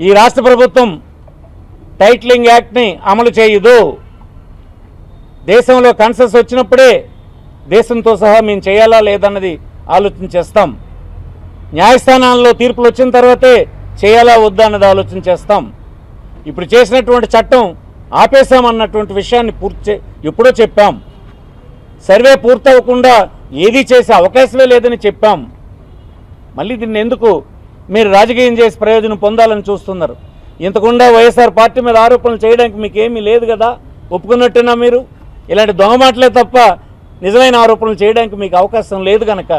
ఈ రాష్ట్ర ప్రభుత్వం టైటిలింగ్ యాక్ట్ని అమలు చేయదు. దేశంలో కన్సెస్ వచ్చినప్పుడే దేశంతో సహా మేము చేయాలా లేదన్నది ఆలోచన చేస్తాం. న్యాయస్థానాల్లో తీర్పులు వచ్చిన తర్వాతే చేయాలా వద్దా అన్నది ఆలోచన చేస్తాం. ఇప్పుడు చేసినటువంటి చట్టం ఆపేశామన్నటువంటి విషయాన్ని పూర్తి ఎప్పుడో చెప్పాం. సర్వే పూర్తవకుండా ఏదీ చేసే అవకాశమే లేదని చెప్పాం. మళ్ళీ దీన్ని ఎందుకు మీరు రాజకీయం చేసి ప్రయోజనం పొందాలని చూస్తున్నారు. ఇంతకుండా వైఎస్ఆర్ పార్టీ మీద ఆరోపణలు చేయడానికి మీకు ఏమీ లేదు కదా? ఒప్పుకున్నట్టున్నా మీరు? ఇలాంటి దొంగ మాటలే తప్ప నిజమైన ఆరోపణలు చేయడానికి మీకు అవకాశం లేదు కనుక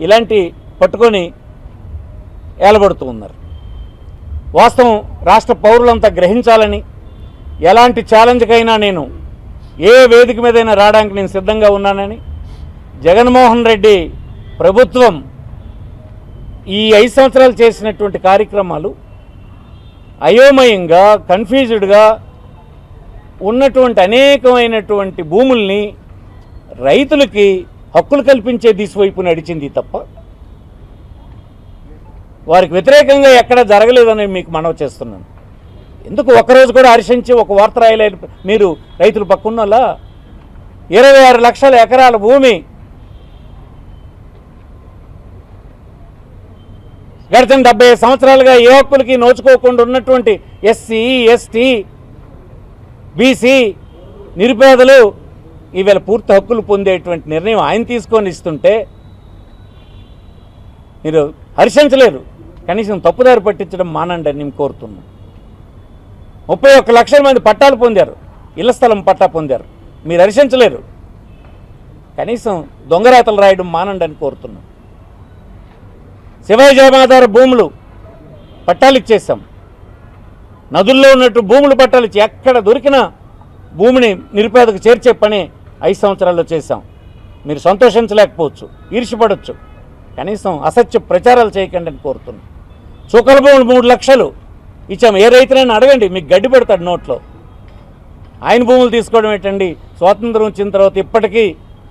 ఇలాంటి పట్టుకొని ఏలబడుతూ ఉన్నారు. వాస్తవం రాష్ట్ర పౌరులంతా గ్రహించాలని ఎలాంటి ఛాలెంజ్కైనా నేను ఏ వేదిక మీదైనా రావడానికి నేను సిద్ధంగా ఉన్నానని జగన్మోహన్ రెడ్డి ప్రభుత్వం ఈ ఐదు సంవత్సరాలు చేసినటువంటి కార్యక్రమాలు అయోమయంగా కన్ఫ్యూజ్డ్గా ఉన్నటువంటి అనేకమైనటువంటి భూముల్ని రైతులకి హక్కులు కల్పించే దిశవైపు నడిచింది తప్ప వారికి వ్యతిరేకంగా ఎక్కడ జరగలేదని మీకు మనవి చేస్తున్నాను. ఎందుకు ఒకరోజు కూడా హర్షించి ఒక వార్త రాయలేని మీరు రైతులు పక్కున్నలా ఇరవై ఆరు లక్షల ఎకరాల భూమి గడిచిన డెబ్బై సంవత్సరాలుగా ఏ హక్కులకి నోచుకోకుండా ఉన్నటువంటి ఎస్సీ ఎస్టీ బీసీ నిరుపేదలు ఈవేళ పూర్తి హక్కులు పొందేటువంటి నిర్ణయం ఆయన తీసుకొని ఇస్తుంటే మీరు హర్షించలేరు. కనీసం తప్పుదారి పట్టించడం మానండి అని నేను కోరుతున్నాను ముప్పై ఒక్క లక్షల మంది పట్టాలు పొందారు. ఇళ్ళ స్థలం పట్టా పొందారు. మీరు హర్షించలేరు. కనీసం దొంగరాతలు రాయడం మానండి అని కోరుతున్నాను శివయ్య జయమాధార భూములు పట్టాలు ఇచ్చేసాం నదుల్లో ఉన్నట్టు భూములు పట్టాలు ఇచ్చి ఎక్కడ దొరికినా భూమిని నిరుపేదకు చేర్చే పని ఐదు సంవత్సరాల్లో చేశాం. మీరు సంతోషించలేకపోవచ్చు ఈర్ష్యపడవచ్చు కనీసం అసత్య ప్రచారాలు చేయకండి అని కోరుతున్నాం. చుక్కల భూములు మూడు లక్షలు ఇచ్చాము ఏ రైతునైనా అడగండి మీకు గడ్డి పెడతాడు నోట్లో. ఆయన భూములు తీసుకోవడం ఏంటండి? స్వాతంత్రం వచ్చిన తర్వాత ఇప్పటికీ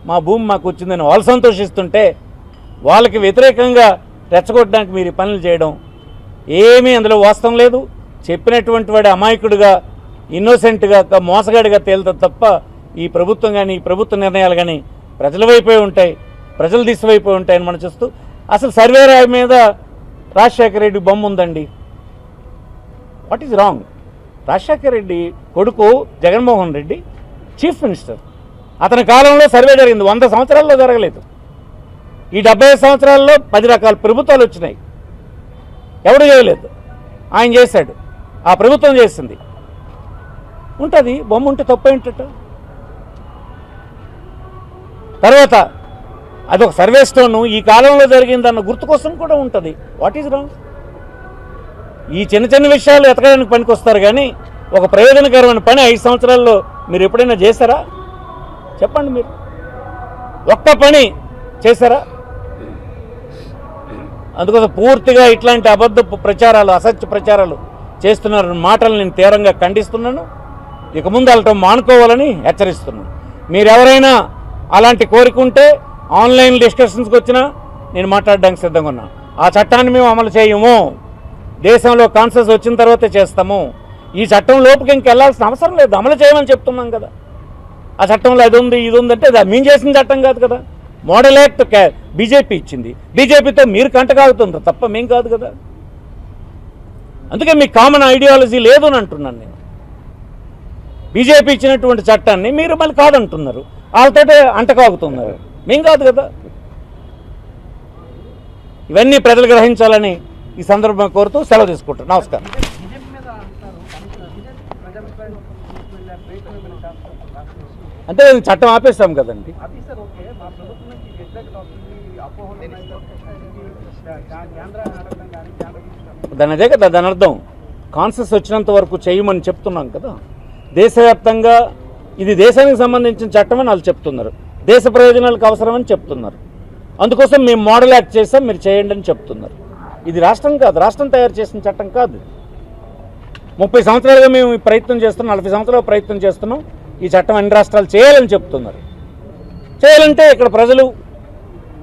మా భూమి మాకు వచ్చిందని వాళ్ళు సంతోషిస్తుంటే వాళ్ళకి వ్యతిరేకంగా రెచ్చగొట్టడానికి మీరు పనులు చేయడం ఏమీ అందులో వాస్తవం లేదు. చెప్పినటువంటి వాడి అమాయకుడిగా ఇన్నోసెంట్గా మోసగాడిగా తేలుతుంది తప్ప ఈ ప్రభుత్వం కానీ ఈ ప్రభుత్వ నిర్ణయాలు కానీ ప్రజల వైపే ఉంటాయి ప్రజల దిశవైపోయి ఉంటాయని మనం చూస్తూ అసలు సర్వే రాయి మీద రాజశేఖర రెడ్డి బొమ్మ ఉందండి. What is wrong Rajasekhara Reddy కొడుకు జగన్మోహన్ రెడ్డి చీఫ్ మినిస్టర్. అతని కాలంలో సర్వే జరిగింది. వంద సంవత్సరాల్లో జరగలేదు. ఈ డెబ్బై సంవత్సరాల్లో పది రకాల ప్రభుత్వాలు వచ్చినాయి. ఎవడు చేయలేదు. ఆయన చేశాడు. ఆ ప్రభుత్వం చేసింది. ఉంటుంది. బొమ్మ ఉంటే తప్ప ఏంటట? తర్వాత అదొక సర్వే స్టోన్ ఈ కాలంలో జరిగిందన్న గుర్తు కోసం కూడా ఉంటుంది. వాట్ ఈజ్ రాంగ్ ఈ చిన్న చిన్న విషయాలు ఎతకడానికి పనికొస్తారు కానీ ఒక ప్రయోజనకరమైన పని ఐదు సంవత్సరాల్లో మీరు ఎప్పుడైనా చేశారా? చెప్పండి మీరు. ఒక్క పని చేశారా? అందుకోసం పూర్తిగా ఇట్లాంటి అబద్ధ ప్రచారాలు అసత్య ప్రచారాలు చేస్తున్నారు మాటలు నేను తీవ్రంగా ఖండిస్తున్నాను. ఇక ముందు వెళ్ళటం మానుకోవాలని హెచ్చరిస్తున్నాను. మీరెవరైనా అలాంటి కోరికుంటే ఆన్లైన్ డిస్కషన్స్కి వచ్చినా నేను మాట్లాడడానికి సిద్ధంగా ఉన్నా. ఆ చట్టాన్ని మేము అమలు చేయము. దేశంలో కాన్సెస్ వచ్చిన తర్వాతే చేస్తాము. ఈ చట్టం లోపుకి ఇంకెళ్ళాల్సిన అవసరం లేదు. అమలు చేయమని చెప్తున్నాం కదా. ఆ చట్టంలో అది ఉంది ఇది ఉందంటే అది మేము చేసిన చట్టం కాదు కదా. మోడల్ యాక్ట్ బీజేపీ ఇచ్చింది. బీజేపీతో మీరు కంటకాగుతుంది తప్ప మేం కాదు కదా. అందుకే మీ కామన్ ఐడియాలజీ లేదు అని అంటున్నాను నేను. బీజేపీ ఇచ్చినటువంటి చట్టాన్ని మీరు మళ్ళీ కాదంటున్నారు. వాళ్ళతో అంటకాగుతున్నారు. మేం కాదు కదా. ఇవన్నీ ప్రజలు గ్రహించాలని ఈ సందర్భం కోరుతూ సెలవు తీసుకుంటాను నమస్కారం. అంటే చట్టం ఆపేస్తాం కదండి. దాని అదే కదా దాని అర్థం. కాన్సెస్ వచ్చినంత వరకు చేయమని చెప్తున్నాం కదా. దేశవ్యాప్తంగా ఇది దేశానికి సంబంధించిన చట్టం అని వాళ్ళు చెప్తున్నారు. దేశ ప్రయోజనాలకు అవసరమని చెప్తున్నారు. అందుకోసం మేము మోడల్ యాక్ట్ చేసాం మీరు చేయండి అని చెప్తున్నారు. ఇది రాష్ట్రం కాదు రాష్ట్రం తయారు చేసిన చట్టం కాదు. ముప్పై సంవత్సరాలుగా మేము ప్రయత్నం చేస్తున్నాం నలభై సంవత్సరాలు ప్రయత్నం చేస్తున్నాం. ఈ చట్టం అన్ని రాష్ట్రాలు చేయాలని చెప్తున్నారు. చేయాలంటే ఇక్కడ ప్రజలు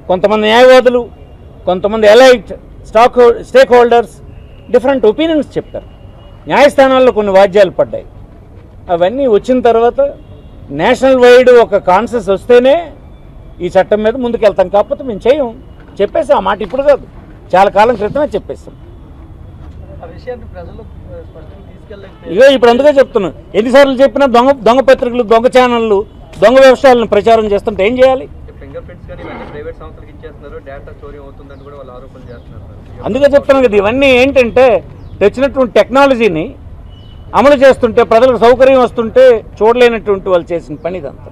కొంతమంది న్యాయవాదులు కొంతమంది elite stock stakeholders different opinions చెప్పారు న్యాయస్థానాల్లో కొన్ని వాద్యాలు పడ్డాయి. అవన్నీ వచ్చిన తర్వాత నేషనల్ వైడ్ ఒక కాన్సెస్ వస్తేనే ఈ చట్టం మీద ముందుకెళ్తాం. కాకపోతే మేము చేయం. చెప్పేసి ఆ మాట ఇప్పుడు కాదు. చాలా కాలం క్రితమే చెప్పేస్తాం. ఇగో ఇప్పుడు అందుకే చెప్తున్నాను ఎన్నిసార్లు చెప్పినా దొంగ దొంగ పత్రికలు దొంగ ఛానళ్ళు దొంగ వ్యవసాయాలను ప్రచారం చేస్తుంటే ఏం చేయాలి? ఫింగర్ ప్రింట్స్ కానీ ఇవన్నీ ప్రైవేట్ సంస్థలకు ఇచ్చేస్తున్నారు. డేటా చోరీ అవుతుందని కూడా వాళ్ళు ఆరోపణలు చేస్తున్నారు. సార్. అందుకే చెప్తున్నాను కదా ఇవన్నీ ఏంటంటే తెచ్చినటువంటి టెక్నాలజీని అమలు చేస్తుంటే ప్రజలకు సౌకర్యం వస్తుంటే చూడలేనటువంటి వాళ్ళు చేసిన పని ఇదంతా.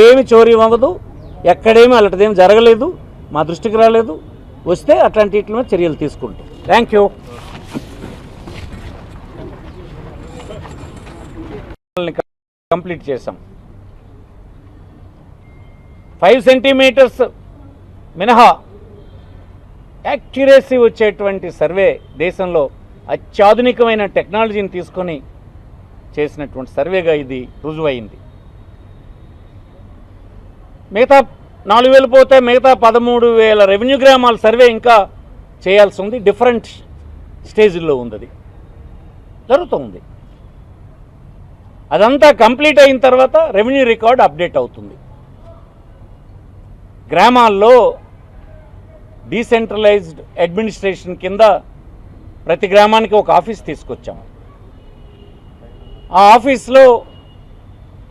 ఏమి చోరీ అవ్వదు ఎక్కడేమి అలాంటిదేమి జరగలేదు మా దృష్టికి రాలేదు. వస్తే అట్లాంటి వీటి మీద చర్యలు తీసుకుంటాం. థ్యాంక్ యూ కంప్లీట్ చేశాం. ఫైవ్ సెంటీమీటర్స్ మినహా యాక్యురసీ వచ్చేటువంటి సర్వే దేశంలో అత్యాధునికమైన టెక్నాలజీని తీసుకొని చేసినటువంటి సర్వేగా ఇది రుజువైంది. మిగతా నాలుగు వేలు పోతే మిగతా పదమూడు వేల రెవెన్యూ గ్రామాల సర్వే ఇంకా చేయాల్సి ఉంది. డిఫరెంట్ స్టేజ్లో ఉంది అది. జరుగుతుంది అదంతా కంప్లీట్ అయిన తర్వాత రెవెన్యూ రికార్డ్ అప్డేట్ అవుతుంది. గ్రామాల్లో డీసెంట్రలైజ్డ్ అడ్మినిస్ట్రేషన్ కింద ప్రతి గ్రామానికి ఒక ఆఫీస్ తీసుకొచ్చాము ఆ ఆఫీస్లో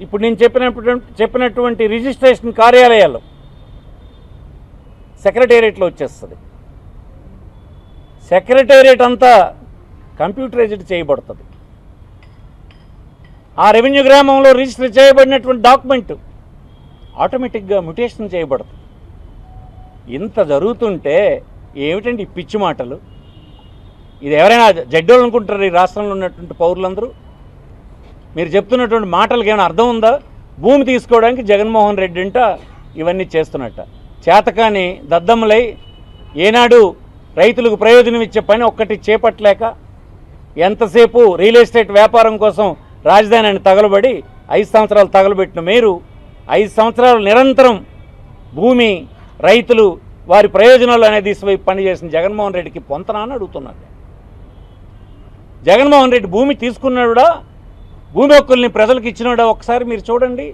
ఇప్పుడు నేను చెప్పినటువంటి చెప్పినటువంటి రిజిస్ట్రేషన్ కార్యాలయాలు సెక్రటేరియట్లో వచ్చేస్తుంది. సెక్రటేరియట్ అంతా కంప్యూటరైజ్డ్ చేయబడుతుంది. ఆ రెవెన్యూ గ్రామంలో రిజిస్టర్ చేయబడినటువంటి డాక్యుమెంట్ ఆటోమేటిక్గా మ్యుటేషన్ చేయబడుతుంది. ఇంత జరుగుతుంటే ఏమిటండి ఈ పిచ్చి మాటలు? ఇది ఎవరైనా జడ్డోళ్ళు అనుకుంటారు ఈ రాష్ట్రంలో ఉన్నటువంటి పౌరులందరూ? మీరు చెప్తున్నటువంటి మాటలకు ఏమైనా అర్థం ఉందా? భూమి తీసుకోవడానికి జగన్మోహన్ రెడ్డి అంట ఇవన్నీ చేస్తున్నట్ట. చేతకాని దద్దమ్మలై ఏనాడు రైతులకు ప్రయోజనం ఇచ్చే పని ఒక్కటి చేపట్టలేక ఎంతసేపు రియల్ ఎస్టేట్ వ్యాపారం కోసం రాజధానిని తగలబడి ఐదు సంవత్సరాలు తగలబెట్టిన మీరు ఐదు సంవత్సరాలు నిరంతరం భూమి రైతులు వారి ప్రయోజనాలు అనేది పని పనిచేసిన జగన్మోహన్ రెడ్డికి పొంతనా అని అడుగుతున్నాను జగన్మోహన్ రెడ్డి భూమి తీసుకున్నాడా భూమి హక్కుల్ని ప్రజలకు ఇచ్చినాడా ఒకసారి మీరు చూడండి.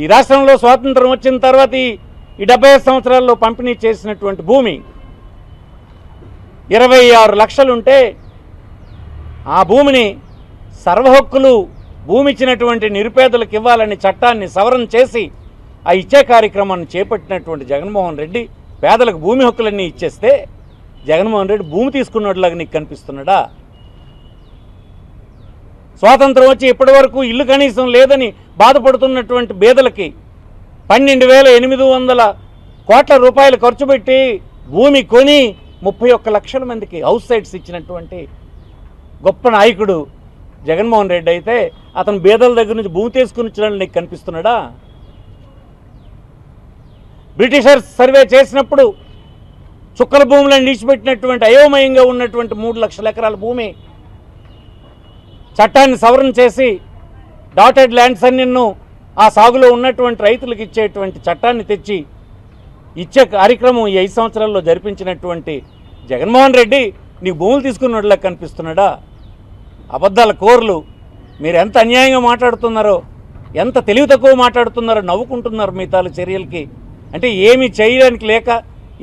ఈ రాష్ట్రంలో స్వాతంత్రం వచ్చిన తర్వాత ఈ డెబ్బై సంవత్సరాల్లో పంపిణీ చేసినటువంటి భూమి ఇరవై ఆరు లక్షలుంటే ఆ భూమిని సర్వహక్కులు భూమి ఇచ్చినటువంటి నిరుపేదలకు ఇవ్వాలని చట్టాన్ని సవరణ చేసి ఆ ఇచ్చే కార్యక్రమాన్ని చేపట్టినటువంటి జగన్మోహన్ రెడ్డి పేదలకు భూమి హక్కులన్నీ ఇచ్చేస్తే జగన్మోహన్ రెడ్డి భూమి తీసుకున్నట్లాగా నీకు కనిపిస్తున్నాడా? స్వాతంత్రం వచ్చి ఇప్పటి వరకు ఇల్లు కనీసం లేదని బాధపడుతున్నటువంటి బేదలకి పన్నెండు వేల ఎనిమిది వందల కోట్ల రూపాయలు ఖర్చు పెట్టి భూమి కొని ముప్పై ఒక్క లక్షల మందికి హౌస్ సైట్స్ ఇచ్చినటువంటి గొప్ప నాయకుడు జగన్మోహన్ రెడ్డి అయితే అతను బేదల దగ్గర నుంచి భూమి తీసుకుని వచ్చినట్లు నీకు కనిపిస్తున్నాడా? బ్రిటిషర్స్ సర్వే చేసినప్పుడు చుక్కల భూములను నిలిచిపెట్టినటువంటి అయోమయంగా ఉన్నటువంటి మూడు లక్షల ఎకరాల భూమి చట్టాన్ని సవరణ చేసి డాటెడ్ ల్యాండ్స్ అన్నిన్ను ఆ సాగులో ఉన్నటువంటి రైతులకు ఇచ్చేటువంటి చట్టాన్ని తెచ్చి ఇచ్చే కార్యక్రమం ఈ ఐదు సంవత్సరాల్లో జరిపించినటువంటి జగన్మోహన్ రెడ్డి నీ భూములు తీసుకున్నట్లా కనిపిస్తున్నాడా? అబద్ధాల కోర్లు మీరు ఎంత అన్యాయంగా మాట్లాడుతున్నారో ఎంత తెలివి తక్కువ మాట్లాడుతున్నారో నవ్వుకుంటున్నారు మీ చర్యలకి. అంటే ఏమి చేయడానికి లేక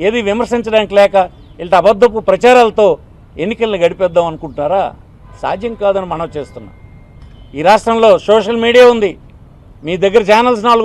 ఏది విమర్శించడానికి లేక ఇలాంటి అబద్ధపు ప్రచారాలతో ఎన్నికలను గడిపేద్దాం అనుకుంటున్నారా? సాధ్యం కాదని మనం చేస్తున్నాం. ఈ రాష్ట్రంలో సోషల్ మీడియా ఉంది. మీ దగ్గర ఛానల్స్ నాలుగు